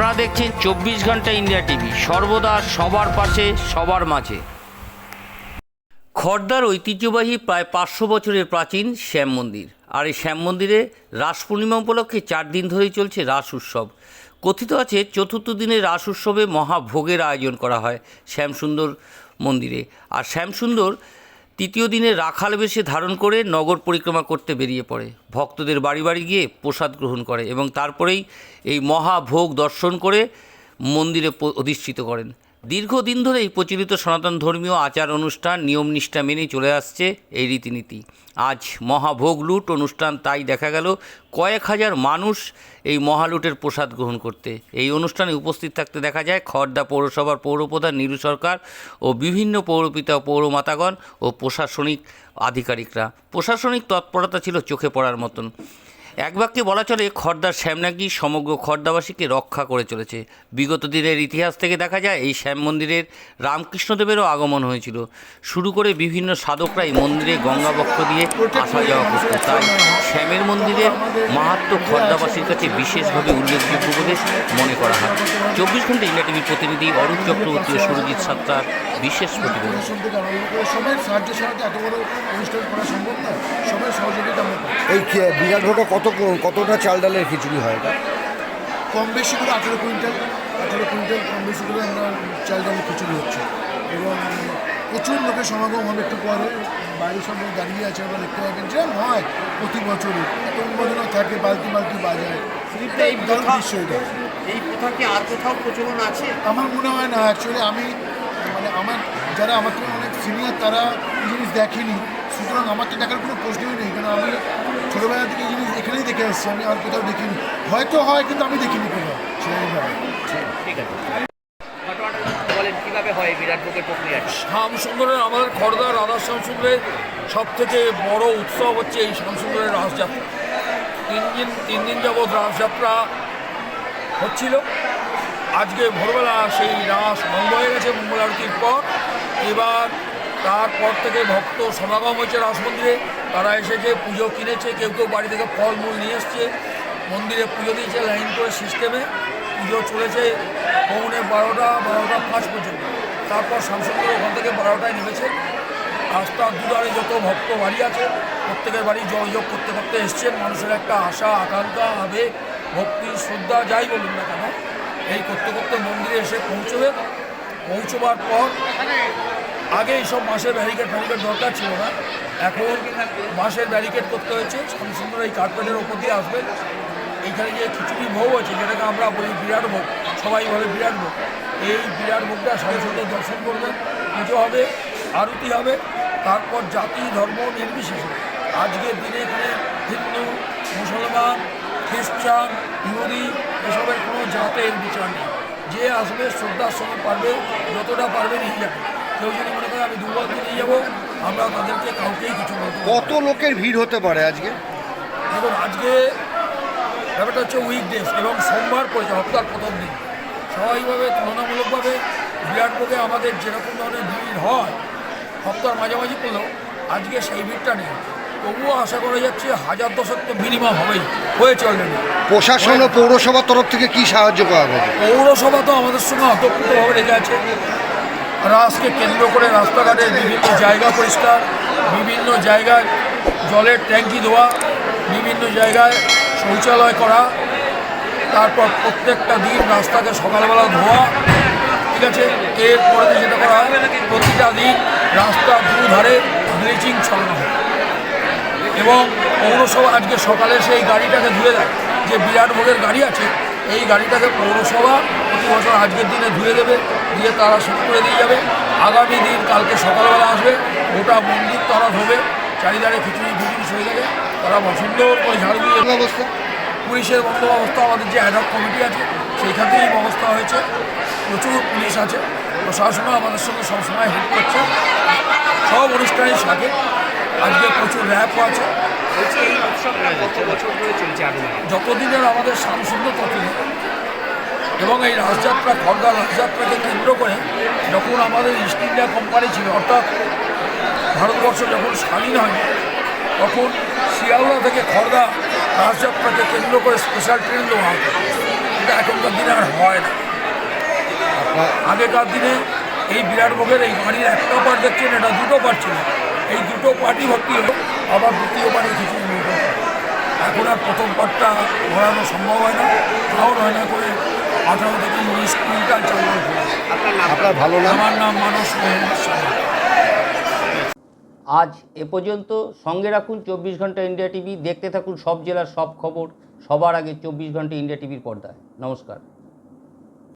আপনারা দেখছেন চব্বিশ ঘণ্টা ইন্ডিয়া টিভি। সর্বদা সবার পাশে, সবার মাঝে। খর্দার ঐতিহ্যবাহী প্রায় পাঁচশো বছরের প্রাচীন শ্যাম মন্দির। আর এই শ্যাম মন্দিরে রাস পূর্ণিমা উপলক্ষে চার দিন ধরেই চলছে রাস উৎসব। কথিত আছে, চতুর্থ দিনে রাস উৎসবে মহাভোগের আয়োজন করা হয় শ্যামসুন্দর মন্দিরে। আর শ্যামসুন্দর তৃতীয় দিনে রাখাল বেশে ধারণ করে নগর পরিক্রমা করতে বেরিয়ে পড়ে। ভক্তদের বাড়ি বাড়ি গিয়ে প্রসাদ গ্রহণ করে এবং তারপরেই এই মহাভোগ দর্শন করে মন্দিরে অধিষ্ঠিত করেন। দীর্ঘদিন ধরেই প্রচলিত সনাতন ধর্মীয় আচার অনুষ্ঠান নিয়ম নিষ্ঠা মেনেই চলে আসছে এই রীতিনীতি। আজ মহাভোগ লুট অনুষ্ঠান তাই দেখা গেল কয়েক হাজার মানুষ এই মহালুটের প্রসাদ গ্রহণ করতে। এই অনুষ্ঠানে উপস্থিত থাকতে দেখা যায় খড়দা পৌরসভার পৌরপ্রধান নীলু সরকার ও বিভিন্ন পৌরপিতা পৌরমাতাগণ ও প্রশাসনিক আধিকারিকরা। প্রশাসনিক তৎপরতা ছিল চোখে পড়ার মতন। এক বাক্যে বলা চলে, খর্দার শ্যামনাগি সমগ্র খর্দাবাসীকে রক্ষা করে চলেছে। বিগত দিনের ইতিহাস থেকে দেখা যায়, এই শ্যাম মন্দিরের রামকৃষ্ণদেবেরও আগমন হয়েছিল। শুরু করে বিভিন্ন সাধকরাই মন্দিরে গঙ্গাবক্ষ দিয়ে আসা যাওয়া করত। তাই শ্যামের মন্দিরের মাহাত্ম খর্দাবাসীর কাছে বিশেষভাবে উল্লেখযোগ্য বলে মনে করা হয়। চব্বিশ ঘণ্টা ইন্ডিয়া টিভির প্রতিনিধি অরূপ চক্রবর্তী ও সুরজিৎ সাত্তার বিশেষ প্রতিবেদন। এই কত কতটা চাল ডালের খিচুড়ি হয় এটা? কম বেশি করে আঠেরো কুইন্টাল আঠেরো কুইন্টাল কম বেশি করে আমরা চাল ডালের খিচুড়ি হচ্ছে। এবং প্রচুর লোকের সমাগম হবে একটু পরে। বাইরে সব লোক দাঁড়িয়ে আছে আমরা দেখতে পাবেন যে হয় প্রতি বছরই। এত উন্মোদনা থাকে বালতি বালতি বাজায়। এই দারুণ প্রথা দৃশ্য এটা। এই প্রথা কি আর কোথাও প্রচলন আছে? আমার মনে হয় না অ্যাকচুয়ালি আমি মানে আমার যারা আমার থেকে অনেক সিনিয়র তারা জিনিস দেখেনি। সুতরাং আমার তো দেখার কোনো প্রশ্নই নেই কারণ আমি ছোটোবেলা থেকে এই জিনিস এখানেই দেখে এসেছি আমি আর কোথাও দেখিনি। হয়তো হয় কিন্তু আমি দেখিনি কোথাও। ঠিক আছে। ঘটনাটা বলেন কীভাবে হয় বিরাট ভোগের প্রক্রিয়াটা শ্যামসুন্দরের আমাদের খড়দা রাধা শ্যামসুন্দরের সব থেকে বড় উৎসব হচ্ছে এই শ্যামসুন্দরের রাসযাত্রা। তিন দিন তিন দিন যাবৎ রাসযাত্রা হচ্ছিল। আজকে ভোরবেলা সেই রাস বন্ধ হয়ে গেছে মঙ্গল আরতির পর। এবার তারপর থেকে ভক্ত সমাগম হয়েছে রাস মন্দিরে। তারা এসেছে, পুজো কিনেছে, কেউ কেউ বাড়ি থেকে ফলমূল নিয়ে এসছে। মন্দিরে পুজো দিয়েছে লাইন করে সিস্টেমে পুজো চলেছে পৌনে বারোটা বারোটা পাঁচ পর্যন্ত। তারপর শামসুন্দর ওখান থেকে বারোটায় নেমেছে। রাস্তার দুধারে যত ভক্ত বাড়ি আছে, প্রত্যেকের বাড়ি যোগাযোগ করতে করতে এসছেন। মানুষের একটা আশা, আকাঙ্ক্ষা, আবেগ, ভক্তি, শ্রদ্ধা, যাই বলুন না কেন, এই করতে করতে মন্দিরে এসে পৌঁছবে। পৌঁছবার পর আগে এইসব মাসের ব্যারিকেড ফ্যারিকেড দরকার ছিল না। এখন মাসের ব্যারিকেড করতে হয়েছে। সুন্দর সুন্দর এই কার্পেটের ওপর দিয়ে আসবে। এইখানে যে খিচুড়ি ভোগ আছে, যেটাকে আমরা বলি বিরাট ভোগ। সবাই বলে বিরাট ভোগ। এই বিরাট ভোগটা সরস্বতী দর্শন করবেন পুজো হবে, আরতি হবে, তারপর জাতি, ধর্ম নির্বিশেষে। আজকের দিনে এখানে হিন্দু, মুসলমান, খ্রিস্টান, ইহুদি, এসবের কোনো জাতের বিচার নেই। যে আসবে, শ্রদ্ধার সঙ্গে পারবে, যতটা পারবে নিয়ে যাবে। কেউ যদি মনে করে আমি নিয়ে যাব আমরা তাদেরকে কাউকেই কিছু বলতে কত লোকের ভিড় হতে পারে আজকে? দেখুন আজকে ব্যাপারটা হচ্ছে উইকডেজ এবং সোমবার পড়েছে হপ্তার প্রথম দিন। স্বাভাবিকভাবে তুলনামূলকভাবে বিরাট ভোগে আমাদের যেরকম ধরনের ভিড় হয় হপ্তার মাঝামাঝি করলেও আজকে সেই ভিড়টা নেই। তবুও আশা করা যাচ্ছে হাজার দশক তো মিনিমাম হবেই হয়েছে অলরেডি প্রশাসন ও পৌরসভার তরফ থেকে কি সাহায্য করা হবে পৌরসভা তো আমাদের সঙ্গে অতপ্রতভাবে রেখে আছে। রাসকে কেন্দ্র করে রাস্তাঘাটে বিভিন্ন জায়গা পরিষ্কার, বিভিন্ন জায়গায় জলের ট্যাঙ্কি ধোয়া, বিভিন্ন জায়গায় শৌচালয় করা, তারপর প্রত্যেকটা দিন রাস্তাকে সকালবেলা ধোয়া, ঠিক আছে? এরপরে যেটা করা প্রতিটা দিন রাস্তার দুধারে ব্লিচিং ছড়ানো হয়। এবং পৌরসভা আজকে সকালে সেই গাড়িটাকে ধুয়ে দেয়। যে বিরাট ভোগের গাড়ি আছে, এই গাড়িটাকে পৌরসভা প্রতি বছর আজকের দিনে ধুয়ে দেবে। দিয়ে তারা শুরু করে দিয়ে যাবে। আগামী দিন কালকে সকালবেলা আসবে গোটা মন্দির তারা ধোবে চারিধারে খিচুড়ি খিচুড়ি হয়ে যাবে। তারা সুন্দর করে ঝাড়ু দিয়ে ব্যবস্থা। পুলিশের বন্দোবস্ত আমাদের যে অ্যাডক কমিটি আছে সেইখান থেকেই ব্যবস্থা হয়েছে। প্রচুর পুলিশ আছে। প্রশাসনও আমাদের সঙ্গে সবসময় হেল্প করছে। সব অনুষ্ঠানের সাথে আজকে প্রচুর র্যাপও আছে। যতদিনের আমাদের শামসুন্দর ততদিন। এবং এই রাসযাত্রা খড়দা রাসযাত্রাকে কেন্দ্র করে যখন আমাদের ইস্ট ইন্ডিয়া কোম্পানি ছিল, অর্থাৎ ভারতবর্ষ যখন স্বাধীন হয়, তখন শিয়ালদা থেকে খড়দা রাসযাত্রাকে কেন্দ্র করে স্পেশাল ট্রেন দেওয়া হতো। এটা এখনকার দিনে আর হয় না। আগেকার দিনে এই বিরাট ভোগের এই বাড়ির একটা পার্ট দেখছেন, এটা দুটো পার্ট ছিল। এই দুটো পার্টই ভর্তি হলো, আবার দ্বিতীয় পার্টে কিছু নিয়ে এখন আর প্রথম পার্টটা ঘোরানো সম্ভব হয় না, তাও হয় না করে আঠারো থেকে উনিশ কুইন্টাল চাল আপনার ভালো আমার নাম মানস সাহা। আজ এ পর্যন্ত সঙ্গে রাখুন চব্বিশ ঘণ্টা ইন্ডিয়া টিভি। দেখতে থাকুন সব জেলার সব খবর। সবার আগে চব্বিশ ঘণ্টা ইন্ডিয়া টিভির পর্দায়। নমস্কার।